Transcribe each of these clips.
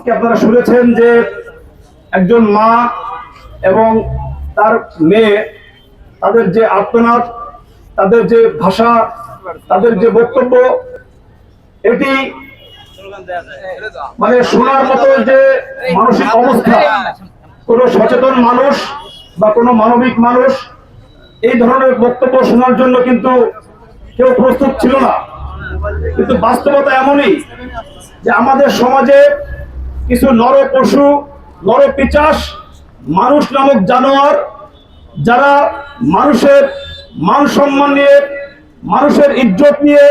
আজকে আপনারা শুনেছেন যে একজন মা এবং তার মেয়ে, তাদের যে আত্মনাদ, তাদের যে ভাষা, তাদের যে বক্তব্য, এটি মানে শোনার মতো যে মানসিক অবস্থা, কোনো সচেতন মানুষ বা কোনো মানবিক মানুষ এই ধরনের বক্তব্য শোনার জন্য কিন্তু কেউ প্রস্তুত ছিল না। কিন্তু বাস্তবতা এমনই যে আমাদের সমাজে কিছু নর পশু, নর পিচাস, মানুষ নামক জানোয়ার, যারা মানুষের মান সম্মান নিয়ে, মানুষের ইজ্জত নিয়ে,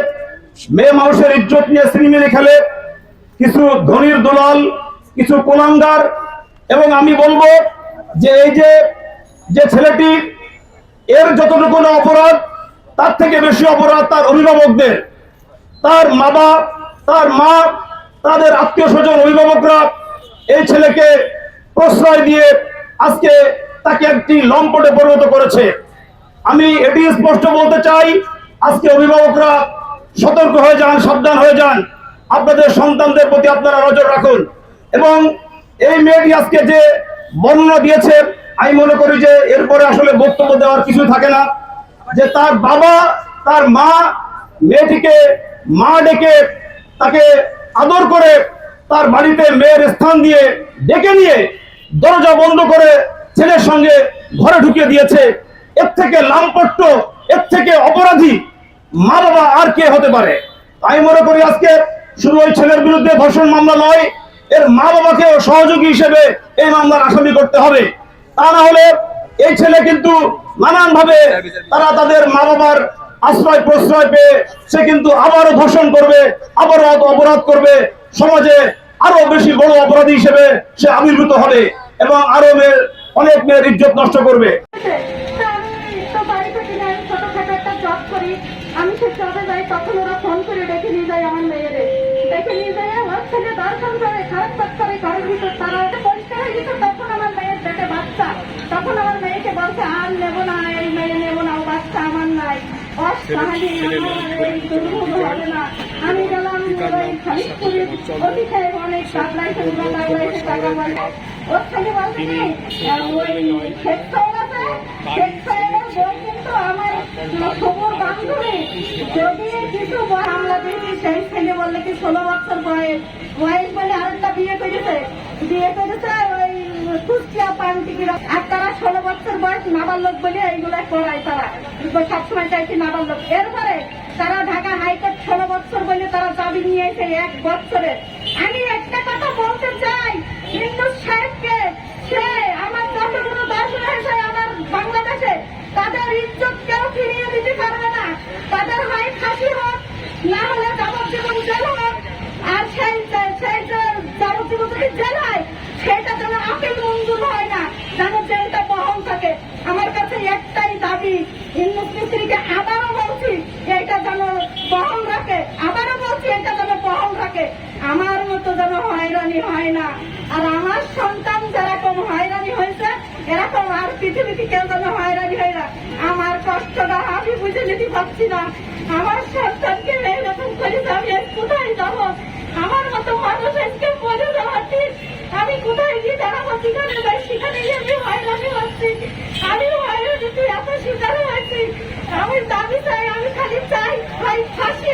মেয়ে মানুষের ইজ্জত নিয়ে সিনেমিনি খেলে, কিছু ধনির দোলাল, কিছু কোলাঙ্গার, এবং আমি বলব যে এই যে যে ছেলেটি, এর যতটুকু অপরাধ, তার থেকে বেশি অপরাধ তার অভিভাবকদের। তার মা তার মা তাদের আত্মীয় স্বজন, অভিভাবকরা এই ছেলেকে প্রশ্রয় দিয়ে আজকে তাকে একটি লম্পটে পরিণত করেছে। আমি এটি স্পষ্ট বলতে চাই, আজকে অভিভাবকরা সতর্ক হয়ে যান, সাবধান হয়ে যান। আপনাদের সন্তানদের প্রতি আপনারা নজর রাখুন। এবং এই মেয়েটি আজকে যে বর্ণনা দিয়েছে, আমি মনে করি যে এরপরে আসলে বক্তব্য দেওয়ার কিছু থাকে না। যে তার বাবা, তার মা, মেয়েটিকে মা ডেকে তাকে আদর করে তার বাড়িতে মেয়ের স্থান দিয়ে ডেকে নিয়ে দরজা বন্ধ করে ছেলের সঙ্গে ঘরে ঢুকিয়ে দিয়েছে। এর থেকে লামপট্ট এর থেকে অপরাধী মা বাবা আর কে হতে পারে? আমি মনে করি আজকে শুধু ওই ছেলের বিরুদ্ধে ধর্ষণ মামলা নয়, এর মা বাবাকে সহযোগী হিসেবে এই মামলার আসামি করতে হবে। তা না হলে এই ছেলে কিন্তু নানান ভাবে তারা তাদের মা বাবার আশ্রয় প্রশ্রয় পেয়ে সে কিন্তু আবারও ধর্ষণ করবে, আবারও অপরাধ করবে। সমাজে আরও বেশি বড় অপরাধী হিসেবে সে আবির্ভূত হবে এবং আরও মেয়ের অনেক মেয়ের ইজ্জত নষ্ট করবে। তখন আমার তারা পরিষ্কার হয়ে গেছে, তখন আমার মেয়ের বাচ্চা। তখন আমার মেয়েকে বলছে আর নেব না এই মেয়ে নেব না ও বাচ্চা আমার নাই অসাহায্যে আমার এই দুর্ভোগ হবে না আমি গেলাম ওই খালিশপুরে অতি সাহেব অনেক সাপ্লাইছে সাপ্লাইছে টাকা পয়সা ওর ছেলে বলছে কি আহ, ওই শেখ সাহেব আছে শেখ সাহেবের বউ কিন্তু আমার খবর বান্ধবী যদি কিছু হামলা দিয়েছি সেই ছেলে বললে কি ষোলো বছর বয়স বয়স বলে আরেকটা বিয়ে করেছে বিয়ে করেছে ওই কুষ্টিয়া পান্তিকিরা আর তারা ষোলো বছর নাবালক বলে এইগুলা করায় তারা। সবসময় চাইছি নাবালক। এরপরে তারা ঢাকা হাইকোর্ট ষোলো বছর বলে তারা দাবি নিয়ে এসে এক বছরে আমি একটা কথা বলতে চাই হিন্দু সাহেবকে সে আমার যতগুলো দাস রয়েছে আমার বাংলাদেশে তাদের ইজ্জত কেউ ফিরিয়ে দিতে পারবে না তাদের হয় ফাঁসি হোক না হলে যাবজ্জীবন জেল হোক আর সেই সেই যে যাবজ্জীবন যদি জেল হয় সেটা যেন আপিল মঞ্জুর হয় না যেন জেলটা বহন থাকে আমার কাছে একটাই দাবি হিন্দু স্ত্রীকে আবারও বলছি, এটা যেন বহন রাখে। আবারও বলছি, এটা যেন বহন রাখে। আমার মতো যেন হয়রানি হয় না। আর আমার সন্তান যেরকম হয়রানি হয়েছে, এরকম আর পৃথিবীতে কেউ যেন হয়রানি হয় না। আমার কষ্টটা আমি বুঝে নিতে পারছি না। আমার সন্তানকে এরকম করেছে আমি কোথায় যাব? আমার মতো মানুষ আজকে বলে যাওয়াচ্ছি আমি কোথায় গিয়ে দাঁড়াবো? যাই? সেখানে গিয়ে আমি হয়রানি হচ্ছি আমি হয়রানি এত শিকার হয়েছি আমি দাবি চাই, আমি খালি চাই। ভাই ফাঁসি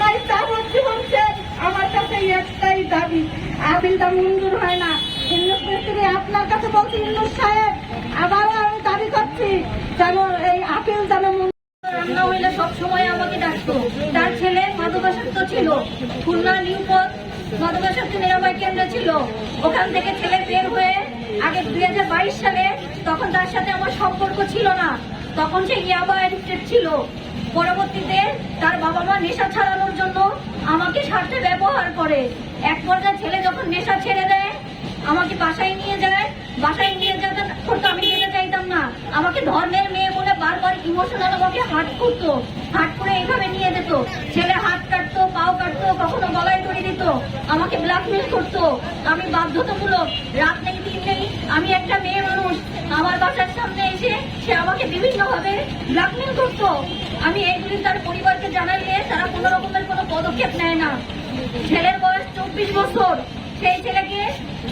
নাই যাবজ্জীবন শেষ আমার কাছে একটাই দাবি, আপিলটা মঞ্জুর হয় না। মিস্ত্রি আপনার কাছে বলছি ইন্নুস সাহেব, আবারও আমি দাবি করছি, যেন এই আপিল যেন রান্না হইলে সবসময় আমাকে ডাকতো। তার ছেলে মাদকাসক্ত ছিল। খুলনা নিউপথ মাদকাসক্ত নিরাময় কেন্দ্র ছিল। ওখান থেকে ছেলে বের হয়ে আগে দুই হাজার বাইশ সালে, তখন তার সাথে আমার সম্পর্ক ছিল না। তখন সে ইয়াবা অ্যাডিক্টেড ছিল, পরবর্তীতে তার বাবা মা নেশা ছাড়ানোর জন্য আমাকে স্বার্থে ব্যবহার করে। এক পর্যায়ে ছেলে যখন নেশা ছেড়ে দেয়, আমাকে বাসায় নিয়ে যায়। বাসায় নিয়ে যেতে করতো আমি যেতে চাইতাম না। আমাকে ধর্মের মেয়ে বলে বারবার ইমোশনাল আমাকে হাট করতো। হাট করে এইভাবে নিয়ে যেত। ছেলে হাত কাটতো, পাও কাটতো, কখনো গলায় দড়ি দিত, আমাকে ব্ল্যাকমেল করতো। আমি বাধ্যতামূলক, রাত নেই, দিন নেই, আমি একটা মেয়ে আমার বাসার সামনে এসে সে আমাকে বিভিন্ন ভাবে ব্ল্যাকমেল করতো। আমি এইগুলি তার পরিবারকে জানাইলে তারা কোনো রকমের কোনো পদক্ষেপ নেয় না। ছেলের বয়স চব্বিশ বছর। সেই ছেলেকে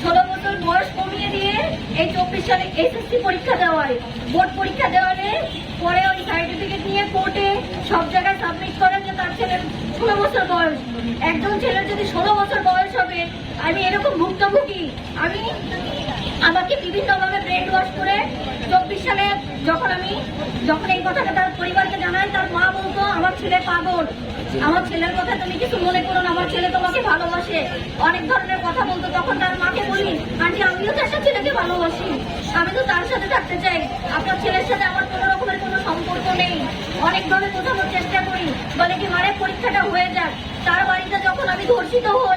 ষোলো বছর বয়স কমিয়ে দিয়ে এই চব্বিশ সালে এসএসসি পরীক্ষা দেওয়ায়। বোর্ড পরীক্ষা দেওয়ালে পরে ওই সার্টিফিকেট নিয়ে কোর্টে সব জায়গায় সাবমিট করেন যে তার ছেলের ষোলো বছর বয়স। একজন ছেলের যদি ষোলো বছর বয়স হবে, আমি এরকম ভুক্তভোগী। আমি আমাকে বিভিন্নভাবে এক ওয়াশ করে চব্বিশ সালে যখন আমি, যখন এই কথাটা তার পরিবারকে জানাই, তার মা বলতো, আমার ছেলে পাগল। আমার ছেলের কথা তুমি কিছু মনে করো না, আমার ছেলে তোমাকে ভালোবাসে। অনেক ধরনের কথা বলতো। তখন তার মাকে বলি, আন্টি, আমিও তো একটা ছেলেকে ভালোবাসি। আমি তো তার সাথে থাকতে চাই। আপনার ছেলের সাথে আমার কোনো রকমের কোনো সম্পর্ক নেই। অনেকভাবে কোথাও চেষ্টা করি। বলে কি, মারে, পরীক্ষাটা হয়ে যাক। তার বাড়িতে যখন আমি ধর্ষিত হই